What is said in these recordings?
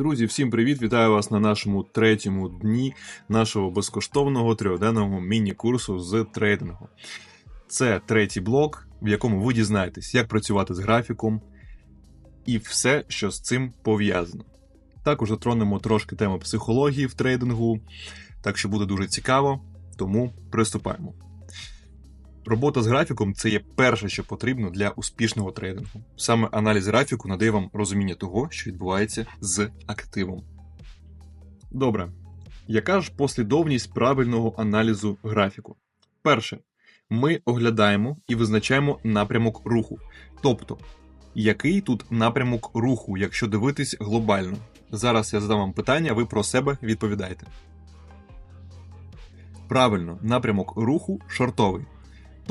Друзі, всім привіт! Вітаю вас на нашому третьому дні нашого безкоштовного трьохденного міні-курсу з трейдингу. Це третій блок, в якому ви дізнаєтесь, як працювати з графіком і все, що з цим пов'язано. Також затронемо трошки теми психології в трейдингу, так що буде дуже цікаво, тому приступаємо. Робота з графіком це є перше, що потрібно для успішного трейдингу. Саме аналіз графіку надає вам розуміння того, що відбувається з активом. Добре. Яка ж послідовність правильного аналізу графіку? Перше, ми оглядаємо і визначаємо напрямок руху. Тобто, який тут напрямок руху, якщо дивитись глобально. Зараз я задам вам питання, ви про себе відповідаєте. Правильно, напрямок руху шортовий.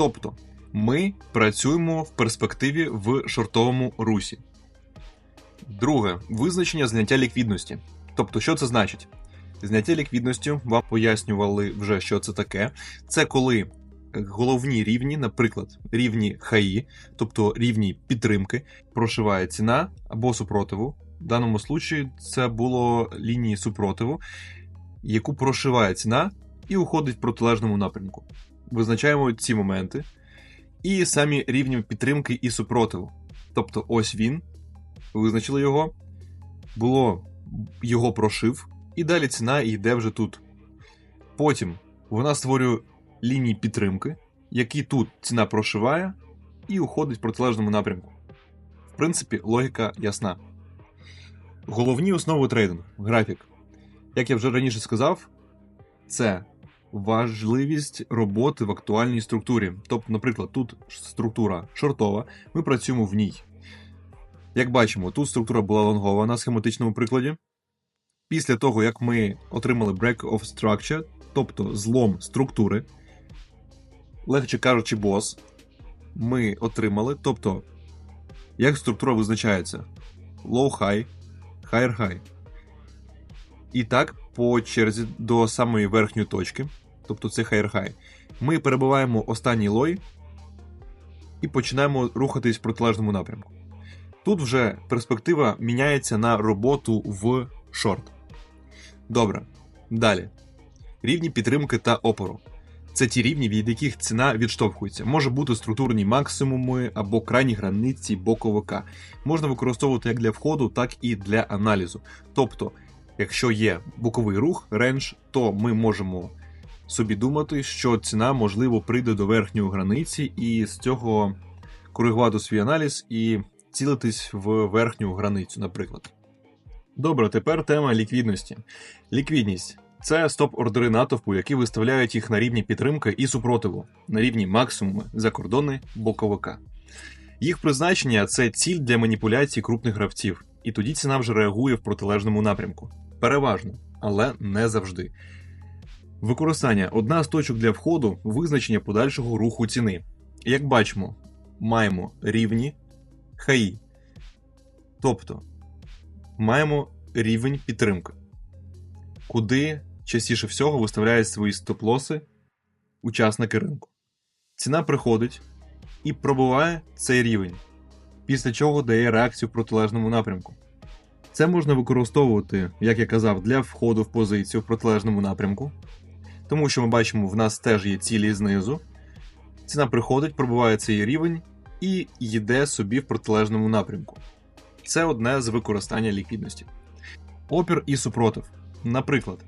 Тобто ми працюємо в перспективі в шортовому русі. Друге визначення зняття ліквідності. Тобто, що це значить? Зняття ліквідності вам пояснювали вже, що це таке. Це коли головні рівні, наприклад, рівні хаї, тобто рівні підтримки, прошиває ціна або супротиву. В даному случаї це було лінії супротиву, яку прошиває ціна і уходить в протилежному напрямку визначаємо ці моменти і самі рівні підтримки і супротиву. Тобто, ось він, визначили його, було його прошив, і далі ціна йде вже тут. Потім вона створює лінії підтримки, які тут ціна прошиває і уходить в протилежному напрямку. В принципі, логіка ясна. Головні основи трейдингу графік. Як я вже раніше сказав, це важливість роботи в актуальній структурі. Тобто, наприклад, тут структура шортова, ми працюємо в ній. Як бачимо, тут структура була лонгова на схематичному прикладі. Після того, як ми отримали break of structure, тобто злом структури, легше кажучи, бос, ми отримали, тобто, як структура визначається: low-high, higher-high. І так, по черзі до самої верхньої точки тобто це хайр-хай, ми перебуваємо останній лой і починаємо рухатись в протилежному напрямку. Тут вже перспектива міняється на роботу в шорт. Добре. Далі. Рівні підтримки та опору. Це ті рівні, від яких ціна відштовхується. Може бути структурні максимуми або крайні границі боковика. Можна використовувати як для входу, так і для аналізу. Тобто, якщо є боковий рух, рендж, то ми можемо собі думати, що ціна, можливо, прийде до верхньої границі, і з цього коригувати свій аналіз і цілитись в верхню границю, наприклад. Добре, тепер тема ліквідності. Ліквідність це стоп-ордери натовпу, які виставляють їх на рівні підтримки і супротиву, на рівні максимуми за кордони боковика. Їх призначення це ціль для маніпуляцій крупних гравців, і тоді ціна вже реагує в протилежному напрямку. Переважно, але не завжди. Використання одна з точок для входу визначення подальшого руху ціни. Як бачимо, маємо рівні хаї. Тобто маємо рівень підтримки, куди частіше всього виставляють свої стоп-лоси учасники ринку. Ціна приходить і пробуває цей рівень, після чого дає реакцію в протилежному напрямку. Це можна використовувати, як я казав, для входу в позицію в протилежному напрямку. Тому що ми бачимо, в нас теж є цілі знизу. Ціна приходить, пробиває цей рівень і йде собі в протилежному напрямку. Це одне з використання ліквідності. Опір і супротив. Наприклад,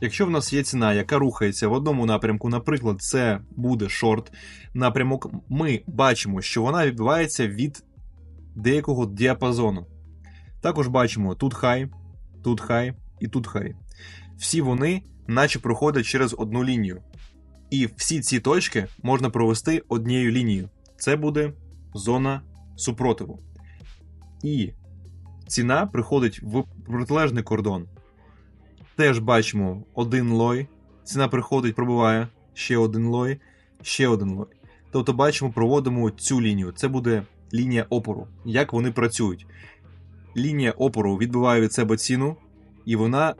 якщо в нас є ціна, яка рухається в одному напрямку, наприклад, це буде шорт напрямок, ми бачимо, що вона відбувається від деякого діапазону. Також бачимо тут хай, тут хай і тут хай. Всі вони наче проходить через одну лінію. І всі ці точки можна провести однією лінією. Це буде зона супротиву. І ціна приходить в протилежний кордон. Теж бачимо один лой. Ціна приходить, пробиває ще один лой, ще один лой. Тобто, бачимо, проводимо цю лінію. Це буде лінія опору. Як вони працюють? Лінія опору відбиває від себе ціну, і вона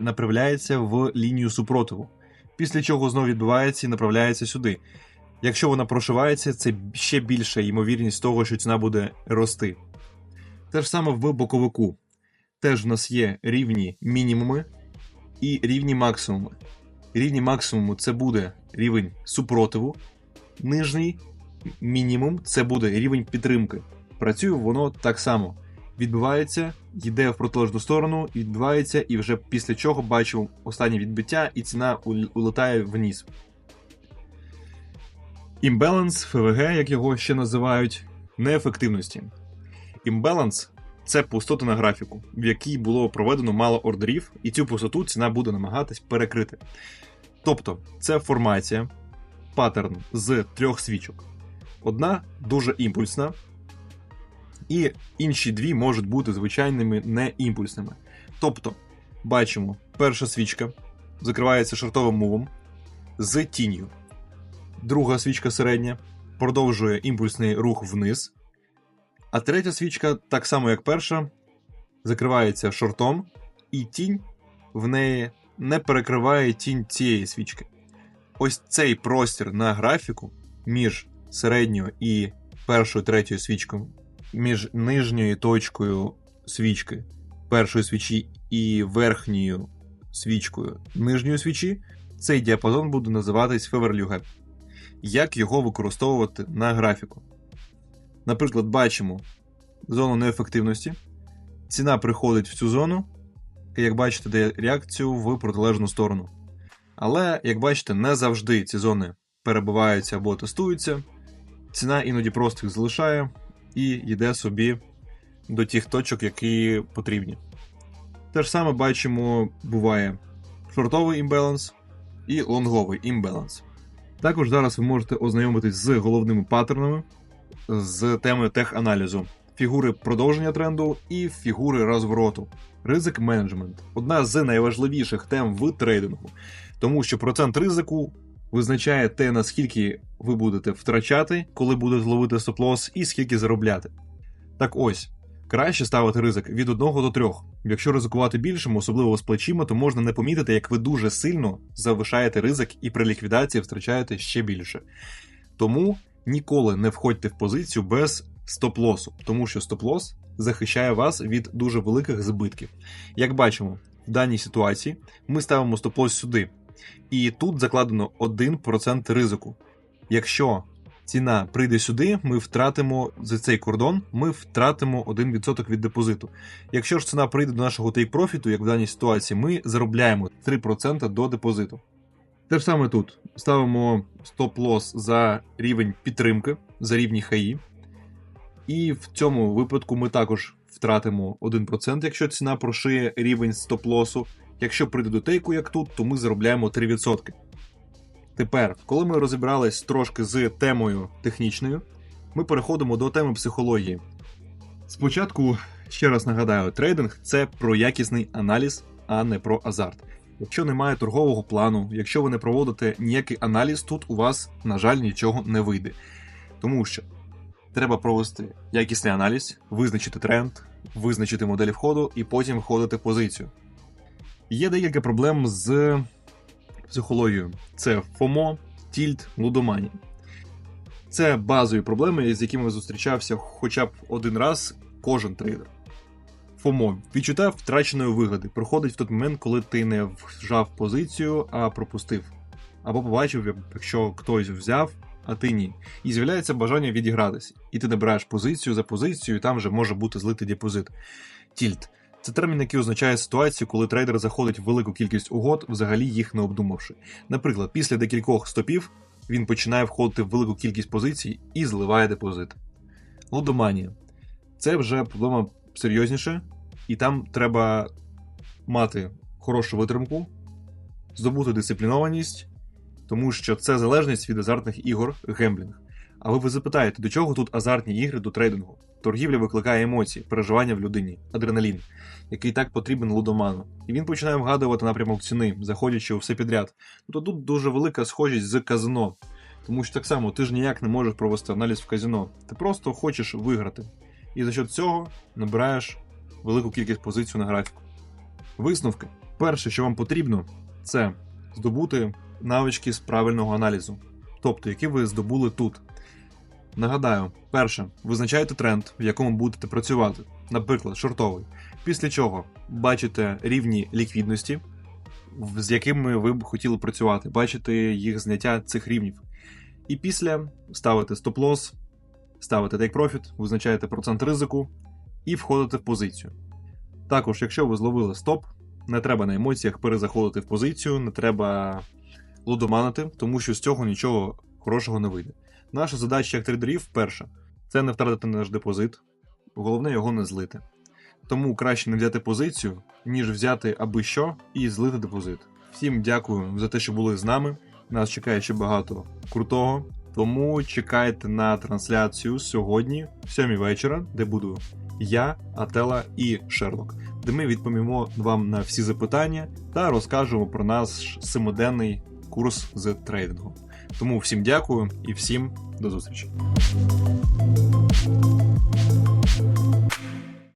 направляється в лінію супротиву. Після чого знову відбувається і направляється сюди. Якщо вона прошивається, це ще більша ймовірність того, що ціна буде рости. Те ж саме в боковику. теж в нас є рівні мінімуми і рівні максимуми. Рівні максимуму це буде рівень супротиву, нижній мінімум це буде рівень підтримки. Працює воно так само. Відбивається, йде в протилежну сторону, відбивається, і вже після чого бачимо останнє відбиття, і ціна улетає вниз. Імбаланс, ФВГ, як його ще називають, неефективності. Імбаланс це пустота на графіку, в якій було проведено мало ордерів, і цю пустоту ціна буде намагатись перекрити. Тобто, це формація, паттерн з трьох свічок. Одна дуже імпульсна, і інші дві можуть бути звичайними неімпульсними. Тобто, бачимо, перша свічка закривається шортовим мувом з тінню. Друга свічка середня продовжує імпульсний рух вниз. А третя свічка, так само як перша, закривається шортом, і тінь в неї не перекриває тінь цієї свічки. Ось цей простір на графіку між середньою і першою третьою свічкою, між нижньою точкою свічки першої свічі і верхньою свічкою нижньої свічі, цей діапазон буде називатись Феверлюгеп. Як його використовувати на графіку? Наприклад, бачимо зону неефективності. Ціна приходить в цю зону, як бачите, дає реакцію в протилежну сторону. Але, як бачите, не завжди ці зони перебуваються або тестуються. Ціна іноді просто їх залишає і йде собі до тих точок, які потрібні. Те ж саме бачимо, буває шортовий імбаланс і лонговий імбаланс. Також зараз ви можете ознайомитись з головними паттернами з темою теханалізу, фігури продовження тренду і фігури розвороту. Ризик менеджмент одна з найважливіших тем в трейдингу, тому що процент ризику визначає те, наскільки ви будете втрачати, коли будете ловити стоп-лосс, і скільки заробляти. Так ось, краще ставити ризик від 1 до 3. Якщо ризикувати більшим, особливо з плечима, то можна не помітити, як ви дуже сильно завишаєте ризик і при ліквідації втрачаєте ще більше. Тому ніколи не входьте в позицію без стоп-лосу, тому що стоп-лос захищає вас від дуже великих збитків. Як бачимо, в даній ситуації ми ставимо стоп-лос сюди, і тут закладено 1% ризику. Якщо ціна прийде сюди, ми втратимо за цей кордон, ми втратимо 1% від депозиту. Якщо ж ціна прийде до нашого тейк-профіту, як в даній ситуації, ми заробляємо 3% до депозиту. Те ж саме тут ставимо стоп-лос за рівень підтримки, за рівні хаї. І в цьому випадку ми також втратимо 1%, якщо ціна прошиє рівень стоп-лосу. Якщо прийде до тейку, як тут, то ми заробляємо 3%. Тепер, коли ми розібрались трошки з темою технічною, ми переходимо до теми психології. Спочатку, ще раз нагадаю, трейдинг це про якісний аналіз, а не про азарт. Якщо немає торгового плану, якщо ви не проводите ніякий аналіз, тут у вас, на жаль, нічого не вийде. Тому що треба провести якісний аналіз, визначити тренд, визначити модель входу і потім входити в позицію. Є декілька проблем з психологією: це ФОМО, тільт, лудоманія. Це базові проблеми, з якими зустрічався хоча б один раз кожен трейдер. ФОМО відчуття втраченої вигоди проходить в той момент, коли ти не вжав позицію, а пропустив. Або побачив, якщо хтось взяв, а ти ні. І з'являється бажання відігратися. І ти набираєш позицію за позицією, і там вже може бути злитий депозит. Тільт це термін, який означає ситуацію, коли трейдер заходить в велику кількість угод, взагалі їх не обдумавши. Наприклад, після декількох стопів він починає входити в велику кількість позицій і зливає депозит. Лудоманія це вже проблема серйозніше, і там треба мати хорошу витримку, здобути дисциплінованість, тому що це залежність від азартних ігор, гемблінг. Але ви запитаєте, до чого тут азартні ігри до трейдингу? Торгівля викликає емоції, переживання в людині, адреналін, який так потрібен лудоману. І він починає вгадувати напрямок ціни, заходячи у все підряд. Тобто тут дуже велика схожість з казино. Тому що так само ти ж ніяк не можеш провести аналіз в казино. Ти просто хочеш виграти. І за счет цього набираєш велику кількість позицій на графіку. Висновки. Перше, що вам потрібно, це здобути навички з правильного аналізу, тобто які ви здобули тут. Нагадаю, перше, визначайте тренд, в якому будете працювати. наприклад, шортовий. Після чого бачите рівні ліквідності, з якими ви б хотіли працювати, бачите їх зняття цих рівнів. І після ставите стоп-лосс, ставите take profit, визначаєте процент ризику і входите в позицію. Також, якщо ви зловили стоп, не треба на емоціях перезаходити в позицію, не треба лудоманити, тому що з цього нічого хорошого не вийде. Наша задача як трейдерів перша це не втратити наш депозит, головне його не злити. Тому краще не взяти позицію, ніж взяти аби що і злити депозит. Всім дякую за те, що були з нами. Нас чекає ще багато крутого. Тому чекайте на трансляцію сьогодні, в 7 вечора, де буду я, Ателла і Шерлок, де ми відповімо вам на всі запитання та розкажемо про наш семиденний курс з трейдингу. Тому всім дякую і всім до зустрічі.